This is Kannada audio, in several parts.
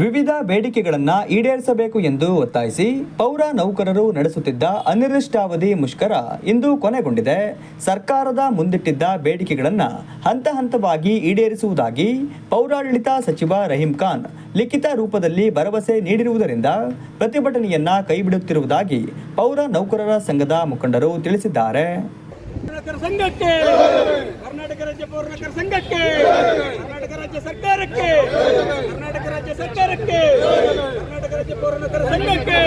ವಿವಿಧ ಬೇಡಿಕೆಗಳನ್ನು ಈಡೇರಿಸಬೇಕು ಎಂದು ಒತ್ತಾಯಿಸಿ ಪೌರ ನೌಕರರು ನಡೆಸುತ್ತಿದ್ದ ಅನಿರ್ದಿಷ್ಟಾವಧಿ ಮುಷ್ಕರ ಇಂದು ಕೊನೆಗೊಂಡಿದೆ. ಸರ್ಕಾರದ ಮುಂದಿಟ್ಟಿದ್ದ ಬೇಡಿಕೆಗಳನ್ನು ಹಂತ ಹಂತವಾಗಿ ಈಡೇರಿಸುವುದಾಗಿ ಪೌರಾಡಳಿತ ಸಚಿವ ರಹೀಂ ಖಾನ್ ಲಿಖಿತ ರೂಪದಲ್ಲಿ ಭರವಸೆ ನೀಡಿರುವುದರಿಂದ ಪ್ರತಿಭಟನೆಯನ್ನ ಕೈಬಿಡುತ್ತಿರುವುದಾಗಿ ಪೌರ ನೌಕರರ ಸಂಘದ ಮುಖಂಡರು ತಿಳಿಸಿದ್ದಾರೆ. ಕರ್ನಾಟಕ ರಾಜ್ಯ ಪೌರ ಸಂಘಕ್ಕೆ, ಕರ್ನಾಟಕ ರಾಜ್ಯ ಸರ್ಕಾರಕ್ಕೆ ಕರ್ನಾಟಕ ರಾಜ್ಯ ಸರ್ಕಾರಕ್ಕೆ ಕರ್ನಾಟಕ ರಾಜ್ಯ ಪೌರನೌಕರ ಸಂಘಕ್ಕೆ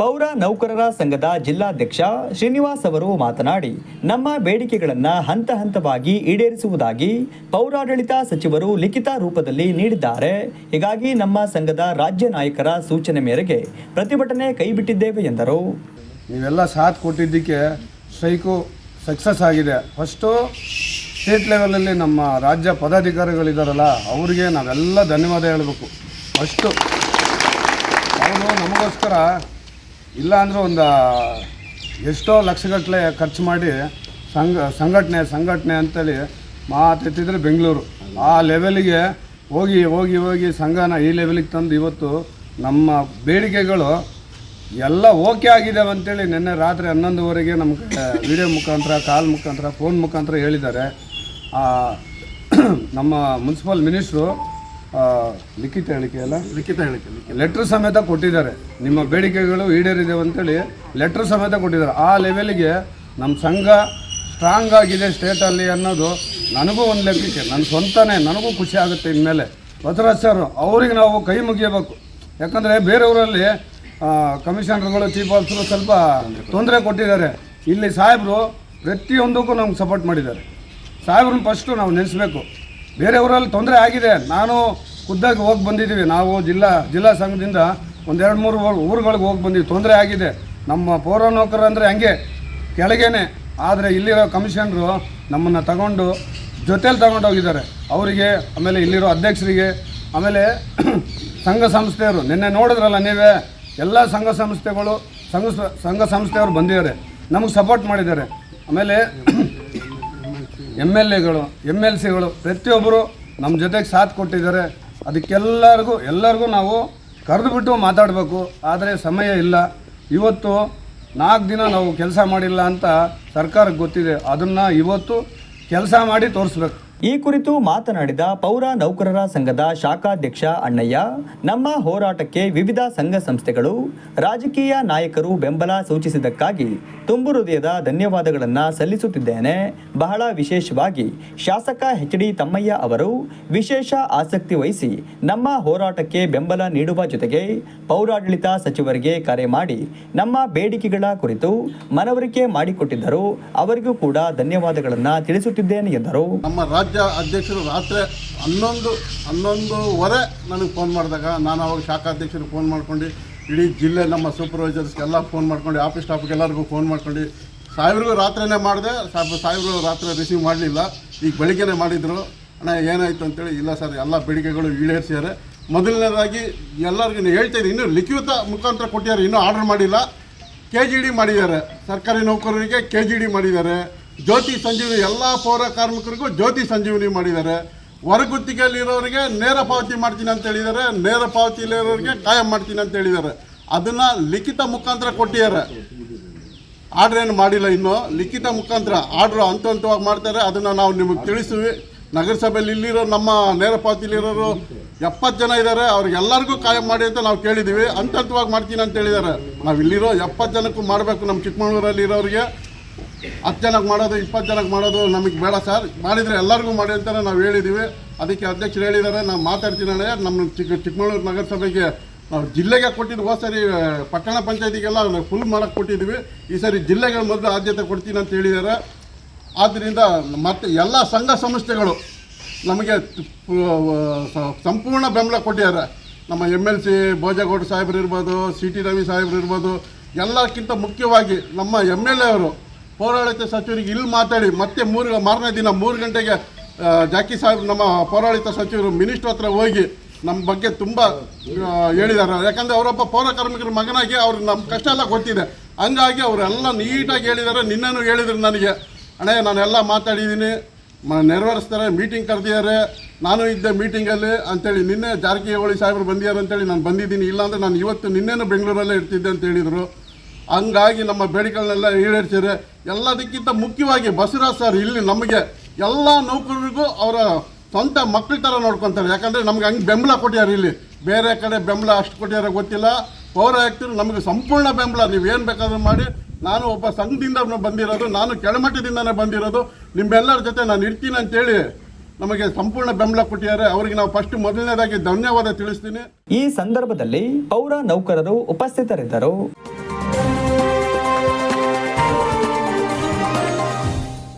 ಪೌರ ನೌಕರರ ಸಂಘದ ಜಿಲ್ಲಾಧ್ಯಕ್ಷ ಶ್ರೀನಿವಾಸ್ ಅವರು ಮಾತನಾಡಿ, ನಮ್ಮ ಬೇಡಿಕೆಗಳನ್ನು ಹಂತ ಹಂತವಾಗಿ ಈಡೇರಿಸುವುದಾಗಿ ಪೌರಾಡಳಿತ ಸಚಿವರು ಲಿಖಿತ ರೂಪದಲ್ಲಿ ನೀಡಿದ್ದಾರೆ. ಹೀಗಾಗಿ ನಮ್ಮ ಸಂಘದ ರಾಜ್ಯ ನಾಯಕರ ಸೂಚನೆ ಮೇರೆಗೆ ಪ್ರತಿಭಟನೆ ಕೈಬಿಟ್ಟಿದ್ದೇವೆ ಎಂದರು. ನೀವೆಲ್ಲ ಸಾಥ್ ಕೊಟ್ಟಿದ್ದಕ್ಕೆ ಸ್ಟ್ರೈಕು ಸಕ್ಸಸ್ ಆಗಿದೆ. ಫಸ್ಟು ಸ್ಟೇಟ್ ಲೆವೆಲಲ್ಲಿ ನಮ್ಮ ರಾಜ್ಯ ಪದಾಧಿಕಾರಿಗಳಿದ್ದಾರಲ್ಲ ಅವರಿಗೆ ನಾವೆಲ್ಲ ಧನ್ಯವಾದ ಹೇಳಬೇಕು. ಫಸ್ಟು. ಅವರು ನಮಗೋಸ್ಕರ ಇಲ್ಲ ಅಂದ್ರೆ ಒಂದು ಎಷ್ಟೋ ಲಕ್ಷಗಟ್ಟಲೆ ಖರ್ಚು ಮಾಡಿ ಸಂಘ, ಸಂಘಟನೆ ಸಂಘಟನೆ ಅಂತೇಳಿ ಮಾತೆತ್ತಿದ್ರೆ ಬೆಂಗಳೂರು. ಆ ಲೆವೆಲಿಗೆ ಹೋಗಿ ಹೋಗಿ ಹೋಗಿ ಸಂಘನ ಈ ಲೆವೆಲಿಗೆ ತಂದು ಇವತ್ತು ನಮ್ಮ ಬೇಡಿಕೆಗಳು ಎಲ್ಲ ಓಕೆ ಆಗಿದ್ದಾವೆ ಅಂತೇಳಿ ನಿನ್ನೆ ರಾತ್ರಿ ಹನ್ನೊಂದುವರೆಗೆ ನಮಗೆ ವಿಡಿಯೋ ಮುಖಾಂತರ ಕಾಲ್ ಮುಖಾಂತರ ಫೋನ್ ಮುಖಾಂತರ ಹೇಳಿದ್ದಾರೆ. ನಮ್ಮ ಮುನ್ಸಿಪಲ್ ಮಿನಿಸ್ಟ್ರು ಲಿಖಿತ ಹೇಳಿಕೆ ಅಲ್ಲ? ಲಿಖಿತ ಹೇಳಿಕೆ ಲೆಟ್ರ್ ಸಮೇತ ಕೊಟ್ಟಿದ್ದಾರೆ. ನಿಮ್ಮ ಬೇಡಿಕೆಗಳು ಈಡೇರಿದೆ ಅಂತೇಳಿ ಲೆಟ್ರ್ ಸಮೇತ ಕೊಟ್ಟಿದ್ದಾರೆ. ಆ ಲೆವೆಲ್ಗೆ ನಮ್ಮ ಸಂಘ ಸ್ಟ್ರಾಂಗ್ ಆಗಿದೆ ಸ್ಟೇಟಲ್ಲಿ ಅನ್ನೋದು ನನಗೂ ಒಂದು ಲೆಕ್ಕಕ್ಕೆ ನನ್ನ ಸ್ವಂತನೇ ನನಗೂ ಖುಷಿ ಆಗುತ್ತೆ ಇನ್ಮೇಲೆ. ಬಸವರಾಜ್ ಸರ್ ಅವ್ರಿಗೆ ನಾವು ಕೈ ಮುಗಿಯಬೇಕು. ಯಾಕಂದರೆ ಬೇರೆಯವರಲ್ಲಿ ಕಮಿಷನರ್ಗಳು ಚೀಫ್ ಆಫೀಸರು ಸ್ವಲ್ಪ ತೊಂದರೆ ಕೊಟ್ಟಿದ್ದಾರೆ. ಇಲ್ಲಿ ಸಾಹೇಬರು ಪ್ರತಿಯೊಂದಕ್ಕೂ ನಮ್ಗೆ ಸಪೋರ್ಟ್ ಮಾಡಿದ್ದಾರೆ. ಸಾಹೇಬ್ರನ್ನ ಫಸ್ಟು ನಾವು ನೆನೆಸ್ಬೇಕು. ಬೇರೆಯವರಲ್ಲಿ ತೊಂದರೆ ಆಗಿದೆ. ನಾನು ಖುದ್ದಾಗಿ ಹೋಗಿ ಬಂದಿದ್ದೀವಿ. ನಾವು ಜಿಲ್ಲಾ ಜಿಲ್ಲಾ ಸಂಘದಿಂದ ಒಂದೆರಡು ಮೂರು ಊರುಗಳಿಗೆ ಹೋಗಿ ಬಂದಿದ್ದೀವಿ ತೊಂದರೆ ಆಗಿದೆ. ನಮ್ಮ ಪೌರ ನೌಕರ ಅಂದರೆ ಹಂಗೆ ಕೆಳಗೇನೆ. ಆದರೆ ಇಲ್ಲಿರೋ ಕಮಿಷನರು ನಮ್ಮನ್ನು ತಗೊಂಡು ಜೊತೇಲಿ ತಗೊಂಡು ಹೋಗಿದ್ದಾರೆ. ಅವರಿಗೆ, ಆಮೇಲೆ ಇಲ್ಲಿರೋ ಅಧ್ಯಕ್ಷರಿಗೆ, ಆಮೇಲೆ ಸಂಘ ಸಂಸ್ಥೆಯವರು. ನಿನ್ನೆ ನೋಡಿದ್ರಲ್ಲ ನೀವೇ? ಎಲ್ಲ ಸಂಘ ಸಂಸ್ಥೆಗಳು, ಸಂಘ ಸಂಘ ಸಂಸ್ಥೆಯವರು ಬಂದಿದ್ದಾರೆ. ನಮಗೆ ಸಪೋರ್ಟ್ ಮಾಡಿದ್ದಾರೆ. ಆಮೇಲೆ ಎಂ ಎಲ್ ಎಗಳು ಎಂ ಎಲ್ ಸಿಗಳು ಪ್ರತಿಯೊಬ್ಬರು ನಮ್ಮ ಜೊತೆಗೆ ಸಾಥ್ ಕೊಟ್ಟಿದ್ದಾರೆ. ಅದಕ್ಕೆಲ್ಲರಿಗೂ, ಎಲ್ಲರಿಗೂ ನಾವು ಕರೆದುಬಿಟ್ಟು ಮಾತಾಡಬೇಕು. ಆದರೆ ಸಮಯ ಇಲ್ಲ. ಇವತ್ತು ನಾಲ್ಕು ದಿನ ನಾವು ಕೆಲಸ ಮಾಡಿಲ್ಲ ಅಂತ ಸರ್ಕಾರಕ್ಕೆ ಗೊತ್ತಿದೆ. ಅದನ್ನು ಇವತ್ತು ಕೆಲಸ ಮಾಡಿ ತೋರಿಸ್ಬೇಕು. ಈ ಕುರಿತು ಮಾತನಾಡಿದ ಪೌರ ನೌಕರರ ಸಂಘದ ಶಾಖಾಧ್ಯಕ್ಷ ಅಣ್ಣಯ್ಯ, ನಮ್ಮ ಹೋರಾಟಕ್ಕೆ ವಿವಿಧ ಸಂಘ ಸಂಸ್ಥೆಗಳು, ರಾಜಕೀಯ ನಾಯಕರು ಬೆಂಬಲ ಸೂಚಿಸಿದ್ದಕ್ಕಾಗಿ ತುಂಬು ಹೃದಯದ ಧನ್ಯವಾದಗಳನ್ನು ಸಲ್ಲಿಸುತ್ತಿದ್ದೇನೆ. ಬಹಳ ವಿಶೇಷವಾಗಿ ಶಾಸಕ ಎಚ್ ಡಿ ತಮ್ಮಯ್ಯ ಅವರು ವಿಶೇಷ ಆಸಕ್ತಿ ವಹಿಸಿ ನಮ್ಮ ಹೋರಾಟಕ್ಕೆ ಬೆಂಬಲ ನೀಡುವ ಜೊತೆಗೆ ಪೌರಾಡಳಿತ ಸಚಿವರಿಗೆ ಕರೆ ಮಾಡಿ ನಮ್ಮ ಬೇಡಿಕೆಗಳ ಕುರಿತು ಮನವರಿಕೆ ಮಾಡಿಕೊಟ್ಟಿದ್ದರು. ಅವರಿಗೂ ಕೂಡ ಧನ್ಯವಾದಗಳನ್ನು ತಿಳಿಸುತ್ತಿದ್ದೇನೆ ಎಂದರು. ರಾಜ್ಯ ಅಧ್ಯಕ್ಷರು ರಾತ್ರಿ ಹನ್ನೊಂದು, ಹನ್ನೊಂದುವರೆ ನನಗೆ ಫೋನ್ ಮಾಡಿದಾಗ, ನಾನು ಅವಾಗ ಶಾಖಾ ಅಧ್ಯಕ್ಷರಿಗೆ ಫೋನ್ ಮಾಡ್ಕೊಂಡು, ಇಡೀ ಜಿಲ್ಲೆ ನಮ್ಮ ಸೂಪರ್ವೈಸರ್ಸ್ಗೆಲ್ಲ ಫೋನ್ ಮಾಡ್ಕೊಂಡು ಆಫೀಸ್ ಸ್ಟಾಫ್ಗೆ ಎಲ್ಲರಿಗೂ ಫೋನ್ ಮಾಡ್ಕೊಂಡು ಸಾವಿರಗೂ ರಾತ್ರಿನೇ ಮಾಡಿದೆ ಸಾಬ್ ಸಾಹೇಬ್ರು ರಾತ್ರಿ ರಿಸೀವ್ ಮಾಡಲಿಲ್ಲ. ಈಗ ಬೆಳಿಗ್ಗೆನೇ ಮಾಡಿದರು. ಅಣ್ಣ, ಏನಾಯಿತು ಅಂತೇಳಿ, ಇಲ್ಲ ಸರ್, ಎಲ್ಲ ಬೇಡಿಕೆಗಳು ಈಡೇರಿಸ್ಯಾರೆ. ಮೊದಲನೇದಾಗಿ ಎಲ್ಲರಿಗೂ ಹೇಳ್ತೀನಿ ಇನ್ನೂ ಲಿಖಿತ ಮುಖಾಂತರ ಕೊಟ್ಟಿದ್ದಾರೆ, ಇನ್ನೂ ಆರ್ಡರ್ ಮಾಡಿಲ್ಲ. ಕೆ ಜಿ ಡಿ ಮಾಡಿದ್ದಾರೆ. ಸರ್ಕಾರಿ ನೌಕರರಿಗೆ ಕೆ ಜಿ ಡಿ ಮಾಡಿದ್ದಾರೆ. ಜ್ಯೋತಿ ಸಂಜೀವಿನಿ ಎಲ್ಲ ಪೌರ ಕಾರ್ಮಿಕರಿಗೂ ಜ್ಯೋತಿ ಸಂಜೀವಿನಿ ಮಾಡಿದ್ದಾರೆ. ಹೊರಗುತ್ತಿಗೆಯಲ್ಲಿರೋರಿಗೆ ನೇರ ಪಾವತಿ ಮಾಡ್ತೀನಿ ಅಂತ ಹೇಳಿದ್ದಾರೆ. ನೇರ ಪಾವತಿಲಿರೋರಿಗೆ ಕಾಯಂ ಮಾಡ್ತೀನಿ ಅಂತ ಹೇಳಿದ್ದಾರೆ. ಅದನ್ನು ಲಿಖಿತ ಮುಖಾಂತರ ಕೊಟ್ಟಿದ್ದಾರೆ. ಆರ್ಡ್ರ್ ಏನು ಮಾಡಿಲ್ಲ ಇನ್ನು. ಲಿಖಿತ ಮುಖಾಂತರ ಆರ್ಡ್ರ್ ಹಂತ ಹಂತವಾಗಿ ಮಾಡ್ತಾರೆ. ಅದನ್ನು ನಾವು ನಿಮಗೆ ತಿಳಿಸ್ತೀವಿ ನಗರಸಭೆಯಲ್ಲಿ ಇಲ್ಲಿರೋ ನಮ್ಮ ನೇರ ಪಾವತಿಲಿರೋರು ಎಪ್ಪತ್ತು ಜನ ಇದ್ದಾರೆ. ಅವ್ರಿಗೆಲ್ಲರಿಗೂ ಕಾಯಂ ಮಾಡಿ ಅಂತ ನಾವು ಕೇಳಿದ್ದೀವಿ. ಹಂತ ಹಂತವಾಗಿ ಮಾಡ್ತೀನಿ ಅಂತ ಹೇಳಿದ್ದಾರೆ. ನಾವು ಇಲ್ಲಿರೋ ಎಪ್ಪತ್ತು ಜನಕ್ಕೂ ಮಾಡಬೇಕು ನಮ್ಮ ಚಿಕ್ಕಮಗಳೂರಲ್ಲಿ ಇರೋರಿಗೆ ಹತ್ತು ಜನಕ್ಕೆ ಮಾಡೋದು, ಇಪ್ಪತ್ತು ಜನಕ್ಕೆ ಮಾಡೋದು ನಮಗೆ ಬೇಡ ಸರ್. ಮಾಡಿದರೆ ಎಲ್ಲರಿಗೂ ಮಾಡಿ ಅಂತಲೇ ನಾವು ಹೇಳಿದ್ದೀವಿ ಅದಕ್ಕೆ ಅಧ್ಯಕ್ಷರು ಹೇಳಿದ್ದಾರೆ ನಾವು ಮಾತಾಡ್ತೀನಿ ನಮ್ಮ ಚಿಕ್ಕ, ಚಿಕ್ಕಮಗಳೂರು ನಗರಸಭೆಗೆ ನಾವು ಜಿಲ್ಲೆಗೆ ಕೊಟ್ಟಿದ್ದು ಹೋದ ಸರಿ ಪಟ್ಟಣ ಪಂಚಾಯತಿಗೆಲ್ಲ ಫುಲ್ ಮಾಡಕ್ಕೆ ಕೊಟ್ಟಿದ್ದೀವಿ. ಈ ಸರಿ ಜಿಲ್ಲೆಗಳ ಮೊದಲು ಆದ್ಯತೆ ಕೊಡ್ತೀನಿ ಅಂತ ಹೇಳಿದ್ದಾರೆ. ಆದ್ದರಿಂದ ಮತ್ತು ಎಲ್ಲ ಸಂಘ ಸಂಸ್ಥೆಗಳು ನಮಗೆ ಸಂಪೂರ್ಣ ಬೆಂಬಲ ಕೊಟ್ಟಿದ್ದಾರೆ. ನಮ್ಮ ಎಂ ಎಲ್ ಸಿ ಭೋಜೇಗೌಡ ಸಾಹೇಬ್ರು ಇರ್ಬೋದು, ಸಿ ಟಿ ರವಿ ಸಾಹೇಬ್ರು ಇರ್ಬೋದು, ಎಲ್ಲಕ್ಕಿಂತ ಮುಖ್ಯವಾಗಿ ನಮ್ಮ ಎಂ ಎಲ್ ಎ ಅವರು ಪೌರಾಡಳಿತ ಸಚಿವರಿಗೆ ಇಲ್ಲಿ ಮಾತಾಡಿ, ಮತ್ತೆ ಮೂರು, ಮಾರನೇ ದಿನ ಮೂರು ಗಂಟೆಗೆ ಜಾಕಿ ಸಾಹೇಬ್ ನಮ್ಮ ಪೌರಾಡಳಿತ ಸಚಿವರು ಮಿನಿಸ್ಟರ್ ಹತ್ರ ಹೋಗಿ ನಮ್ಮ ಬಗ್ಗೆ ತುಂಬ ಹೇಳಿದ್ದಾರೆ. ಯಾಕಂದರೆ ಅವರೊಬ್ಬ ಪೌರ ಕಾರ್ಮಿಕರ ಮಗನಾಗಿ ಅವ್ರಿಗೆ ನಮ್ಮ ಕಷ್ಟ ಎಲ್ಲ ಗೊತ್ತಿದೆ. ಹಂಗಾಗಿ ಅವರೆಲ್ಲ ನೀಟಾಗಿ ಹೇಳಿದ್ದಾರೆ. ನಿನ್ನೂ ಹೇಳಿದ್ರು ನನಗೆ. ಅಣೆ ನಾನೆಲ್ಲ ಮಾತಾಡಿದ್ದೀನಿ. ಮ, ನೆರವೇರಿಸ್ತಾರೆ ಮೀಟಿಂಗ್ ಕರೆದಿದ್ದಾರೆ. ನಾನು ಇದ್ದೆ ಮೀಟಿಂಗಲ್ಲಿ ಅಂತೇಳಿ ನಿನ್ನೆ ಜಾರಕಿಹೊಳಿ ಸಾಹೇಬರು ಬಂದಿದ್ದಾರೆ ಅಂತೇಳಿ ನಾನು ಬಂದಿದ್ದೀನಿ. ಇಲ್ಲಾಂದರೆ ನಾನು ಇವತ್ತು ನಿನ್ನೆನೂ ಬೆಂಗಳೂರಲ್ಲೇ ಇರ್ತಿದ್ದೆ ಅಂತ ಹೇಳಿದರು. ಹಂಗಾಗಿ ನಮ್ಮ ಬೇಡಿಕೆಗಳನ್ನೆಲ್ಲ ಈಡೇರಿಸಿದ್ರೆ ಎಲ್ಲದಕ್ಕಿಂತ ಮುಖ್ಯವಾಗಿ ಬಸವರಾಜ್ ಸರ್ ಇಲ್ಲಿ ನಮಗೆ ಎಲ್ಲ ನೌಕರರಿಗೂ ಅವರ ಸ್ವಂತ ಮಕ್ಕಳ ಥರ ನೋಡ್ಕೊತಾರೆ. ಯಾಕಂದರೆ ನಮ್ಗೆ ಹಂಗೆ ಬೆಂಬಲ ಕೊಟ್ಟಿದ್ದಾರೆ ಇಲ್ಲಿ. ಬೇರೆ ಕಡೆ ಬೆಂಬಲ ಅಷ್ಟು ಕೊಟ್ಟಿದ್ದಾರೆ ಗೊತ್ತಿಲ್ಲ. ಪೌರ ಆಯುಕ್ತರು ನಮಗೆ ಸಂಪೂರ್ಣ ಬೆಂಬಲ. ನೀವು ಏನು ಬೇಕಾದ್ರೂ ಮಾಡಿ. ನಾನು ಒಬ್ಬ ಸಂಘದಿಂದ ಬಂದಿರೋದು. ನಾನು ಕೆಳಮಟ್ಟದಿಂದನೇ ಬಂದಿರೋದು. ನಿಮ್ಮೆಲ್ಲರ ಜೊತೆ ನಾನು ಇರ್ತೀನಿ ಅಂತೇಳಿ ನಮಗೆ ಸಂಪೂರ್ಣ ಬೆಂಬಲ ಕೊಟ್ಟಿದ್ದಾರೆ. ಅವರಿಗೆ ನಾವು ಫಸ್ಟ್ ಮೊದಲನೇದಾಗಿ ಧನ್ಯವಾದ ತಿಳಿಸ್ತೀನಿ. ಈ ಸಂದರ್ಭದಲ್ಲಿ ಪೌರ ನೌಕರರು ಉಪಸ್ಥಿತರಿದ್ದರು.